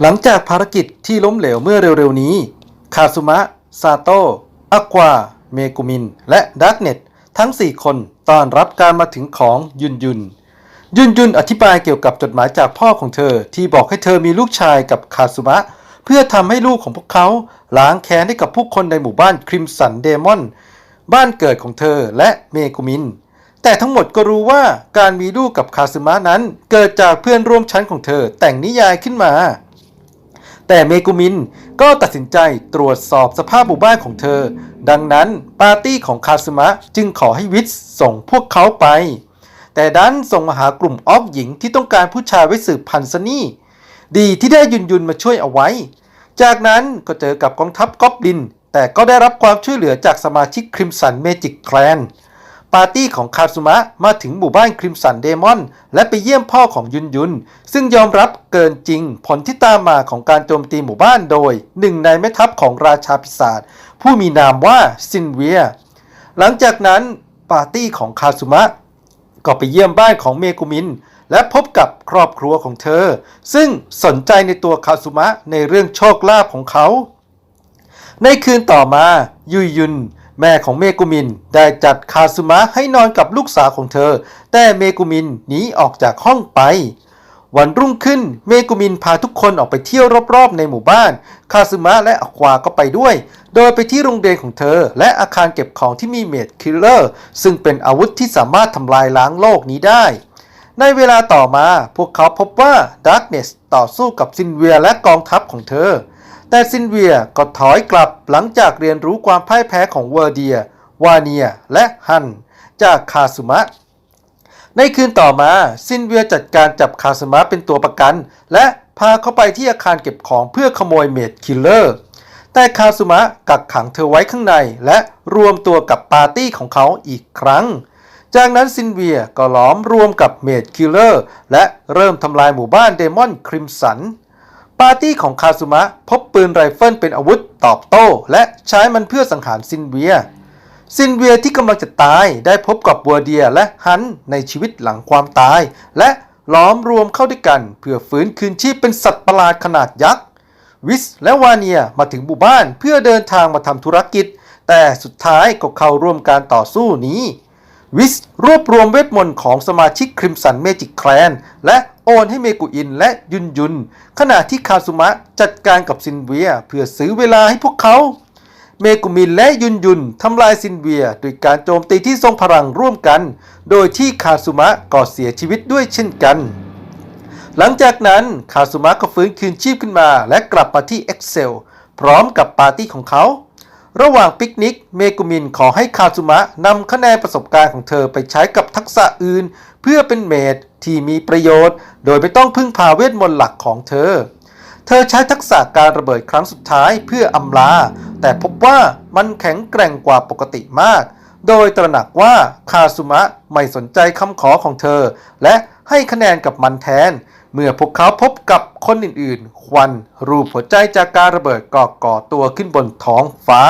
หลังจากภารกิจที่ล้มเหลวเมื่อเร็วๆนี้ คาซุมะ ซาโตะอควา เมกุมิน และดาร์กเน็ตทั้ง 4 คนต้อนรับการมาถึงของยุนยุน ยุนยุนอธิบายเกี่ยวกับจดหมายจากพ่อของเธอที่บอกให้เธอมีลูกชายกับคาซุมะ เพื่อทำให้ลูกของพวกเขาล้างแค้นให้กับผู้คนในหมู่บ้านคริมสันเดมอน บ้านเกิดของเธอและเมกุมิน แต่ทั้งหมดก็รู้ว่าการมีลูกกับคาซึมะนั้นเกิดจากเพื่อนร่วมชั้นของเธอแต่งนิยายขึ้นมา แต่เมกุมินก็ตัดสินใจตรวจสอบสภาพหมู่บ้านของเธอ ดังนั้นปาร์ตี้ของคาซึมะจึงขอให้วิทส่งพวกเขาไป แต่ดันส่งมาหากลุ่มออฟหญิงที่ต้องการผู้ชายไว้สืบพันธุ์ซะนี่ ดีที่ได้ยุนยุนมาช่วยเอาไว้ จากนั้นก็เจอกับกองทัพกอบลิน แต่ก็ได้รับความช่วยเหลือจากสมาชิกคริมสันเมจิกแคลน ปาร์ตี้ของคาซุมะมาถึงหมู่บ้านคริมสันเดมอน และไปเยี่ยมพ่อของยุนยุน ซึ่งยอมรับเกินจริงผลที่ตามมาของการโจมตีหมู่บ้านโดย หนึ่งในแม่ทัพของราชาพิศาจผู้มีนามว่าซินเวีย หลังจากนั้นปาร์ตี้ของคาซุมะก็ไปเยี่ยมบ้านของเมกุมิน และพบกับครอบครัวของเธอ ซึ่งสนใจในตัวคาซุมะในเรื่องโชคลาภของเขา ในคืนต่อมายุยยุน แม่ของเมกุมินได้จัดคาซุมะให้นอนกับลูกสาวของเธอ แต่เมกุมินหนีออกจากห้องไป วันรุ่งขึ้นเมกุมินพาทุกคนออกไปเที่ยวรอบๆ ในหมู่บ้าน คาซึมะและอควาก็ไปด้วย โดยไปที่โรงเรียนของเธอ และอาคารเก็บของที่มีเมดคิลเลอร์ ซึ่งเป็นอาวุธที่สามารถทำลายล้างโลกนี้ได้ ในเวลาต่อมาพวกเขาพบว่าดาร์กเนสต่อสู้กับซินเวียและกองทัพของเธอ แต่ซินเวียก็ถอยกลับหลังจากเรียนรู้ความพ่ายแพ้ของเวอร์เดีย วาเนีย และฮัน จากคาซุมะ ในคืนต่อมาซินเวียจัดการจับคาสุมะเป็นตัวประกัน และพาเขาไปที่อาคารเก็บของเพื่อขโมยเมดคิลเลอร์ แต่คาสุมะกักขังเธอไว้ข้างในและรวมตัวกับปาร์ตี้ของเขาอีกครั้งจากนั้นซินเวียก็ล้อมรวมกับเมดคิลเลอร์ และเริ่มทำลายหมู่บ้านเดมอนคริมสัน ปาร์ตี้ของคาสุมะพบปืนไรเฟิลเป็นอาวุธตอบโต้ และใช้มันเพื่อสังหารซินเวีย ซินเวียที่กำลังจะตายได้พบกับบัวเดียและฮันในชีวิตหลังความตาย และล้อมรวมเข้าด้วยกัน เพื่อฟื้นคืนชีพเป็นสัตว์ประหลาดขนาดยักษ์วิสและวาเนียมาถึงหมู่บ้านเพื่อเดินทางมาทำธุรกิจ แต่สุดท้ายก็เข้าร่วมการต่อสู้นี้ วิสรวบรวมเวทมนต์ของสมาชิกคริมสันเมจิกแคลนและ โอนให้เมกุอินและยุนยุน ขณะที่คาซุมะจัดการกับซินเวียเพื่อซื้อเวลาให้พวกเขา เมกุมินและยุนยุนทำลายซินเวียโดยการโจมตีที่ทรงพลังร่วมกัน โดยที่คาซุมะก็เสียชีวิตด้วยเช่นกัน หลังจากนั้นคาซุมะก็ฟื้นคืนชีพขึ้นมาและกลับมาที่เอ็กเซลพร้อมกับปาร์ตี้ของเขา ระหว่างปิกนิก เมกุมินขอให้คาซุมะนำคะแนนประสบการณ์ของเธอไปใช้กับทักษะอื่น เพื่อเป็นเมด ที่มีประโยชน์ โดยไม่ต้องพึ่งพาเวทมนต์หลักของเธอ เธอใช้ทักษะการระเบิดครั้งสุดท้ายเพื่ออำลา แต่พบว่ามันแข็งแกร่งกว่าปกติมาก โดยตระหนักว่าคาซุมะไม่สนใจคำขอของเธอ และให้คะแนนกับมันแทน เมื่อพวกเขาพบกับคนอื่นๆ ควันรูปหัวใจจากการระเบิดก็ก่อตัวขึ้นบนท้องฟ้า